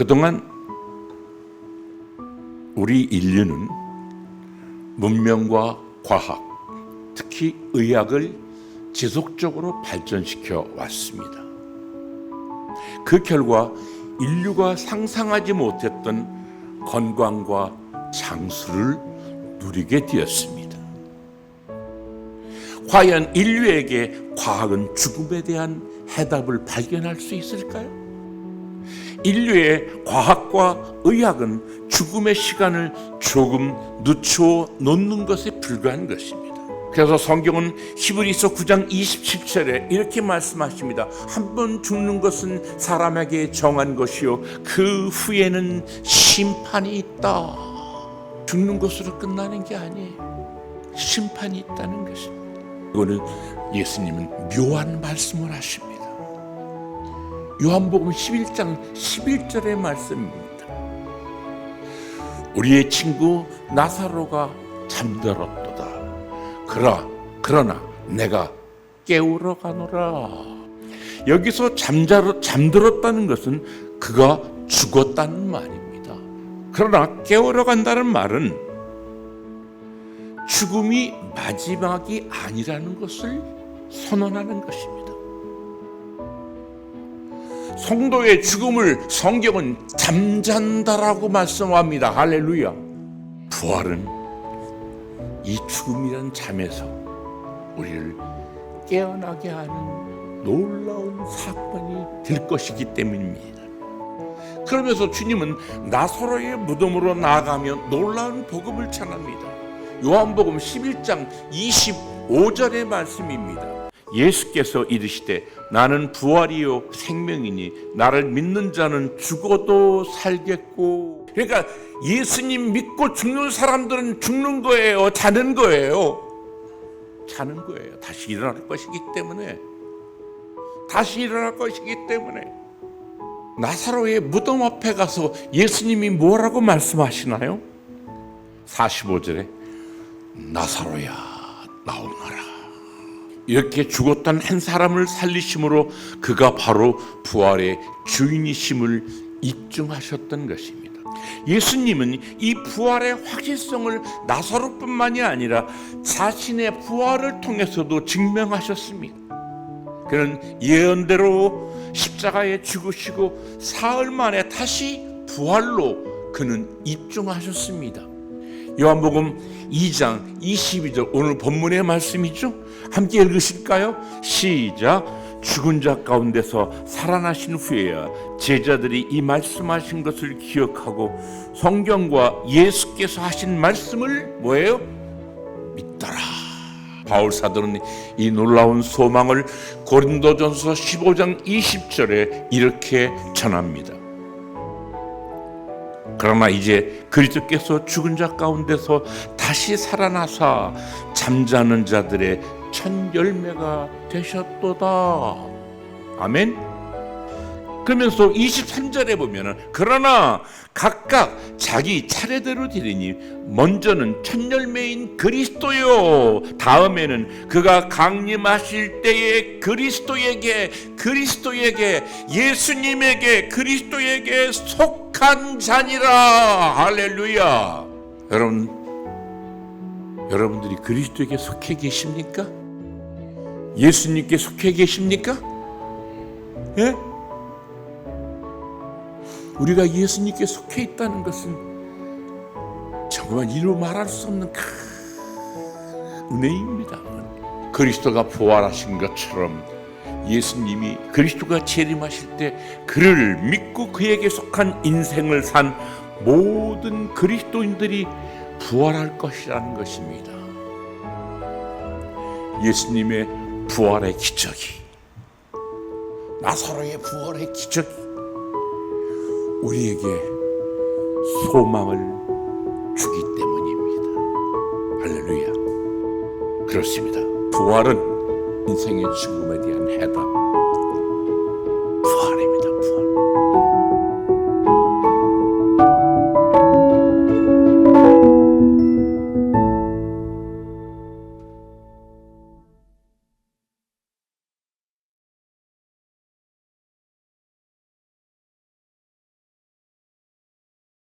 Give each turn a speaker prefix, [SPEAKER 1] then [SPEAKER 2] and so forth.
[SPEAKER 1] 그동안 우리 인류는 문명과 과학, 특히 의학을 지속적으로 발전시켜 왔습니다. 그 결과 인류가 상상하지 못했던 건강과 장수를 누리게 되었습니다. 과연 인류에게 과학은 죽음에 대한 해답을 발견할 수 있을까요? 인류의 과학과 의학은 죽음의 시간을 조금 늦춰 놓는 것에 불과한 것입니다. 그래서 성경은 히브리서 9장 27절에 이렇게 말씀하십니다. 한 번 죽는 것은 사람에게 정한 것이요 그 후에는 심판이 있다. 죽는 것으로 끝나는 게 아니에요. 심판이 있다는 것입니다. 이거는 예수님은 묘한 말씀을 하십니다. 요한복음 11장 11절의 말씀입니다. 우리의 친구 나사로가 잠들었도다. 그러 그러나 내가 깨우러 가노라. 여기서 잠자러 잠들었다는 것은 그가 죽었다는 말입니다. 그러나 깨우러 간다는 말은 죽음이 마지막이 아니라는 것을 선언하는 것입니다. 성도의 죽음을 성경은 잠잔다라고 말씀합니다. 할렐루야. 부활은 이 죽음이란 잠에서 우리를 깨어나게 하는 놀라운 사건이 될 것이기 때문입니다. 그러면서 주님은 나사로의 무덤으로 나아가며 놀라운 복음을 전합니다. 요한복음 11장 25절의 말씀입니다. 예수께서 이르시되 나는 부활이요 생명이니 나를 믿는 자는 죽어도 살겠고. 그러니까 예수님 믿고 죽는 사람들은 죽는 거예요 자는 거예요? 자는 거예요. 다시 일어날 것이기 때문에. 다시 일어날 것이기 때문에. 나사로의 무덤 앞에 가서 예수님이 뭐라고 말씀하시나요? 45절에 나사로야 나오너라 이렇게 죽었던 한 사람을 살리심으로 그가 바로 부활의 주인이심을 입증하셨던 것입니다. 예수님은 이 부활의 확실성을 나사로뿐만이 아니라 자신의 부활을 통해서도 증명하셨습니다. 그는 예언대로 십자가에 죽으시고 사흘 만에 다시 부활로 그는 입증하셨습니다. 요한복음 2장 22절 오늘 본문의 말씀이죠. 함께 읽으실까요? 시작. 죽은 자 가운데서 살아나신 후에야 제자들이 이 말씀하신 것을 기억하고 성경과 예수께서 하신 말씀을 뭐예요? 믿더라. 바울 사도는 이 놀라운 소망을 고린도전서 15장 20절에 이렇게 전합니다. 그러나 이제 그리스도께서 죽은 자 가운데서 다시 살아나사 잠자는 자들의 첫 열매가 되셨도다. 아멘. 그러면서 23절에 보면은 그러나 각각 자기 차례대로 되리니 먼저는 첫 열매인 그리스도요 다음에는 그가 강림하실 때에 그리스도에게 그리스도에게 예수님에게 그리스도에게 속한 자니라 할렐루야 여러분 여러분들이 그리스도에게 속해 계십니까? 예수님께 속해 계십니까? 예? 우리가 예수님께 속해 있다는 것은 정말 이루 말할 수 없는 큰 은혜입니다. 그리스도가 부활하신 것처럼 예수님이 그리스도가 재림하실 때 그를 믿고 그에게 속한 인생을 산 모든 그리스도인들이 부활할 것이라는 것입니다. 예수님의 부활의 기적이 나사로의 부활의 기적이 우리에게 소망을 주기 때문입니다. 할렐루야. 그렇습니다. 부활은 인생의 죽음에 대한 해답.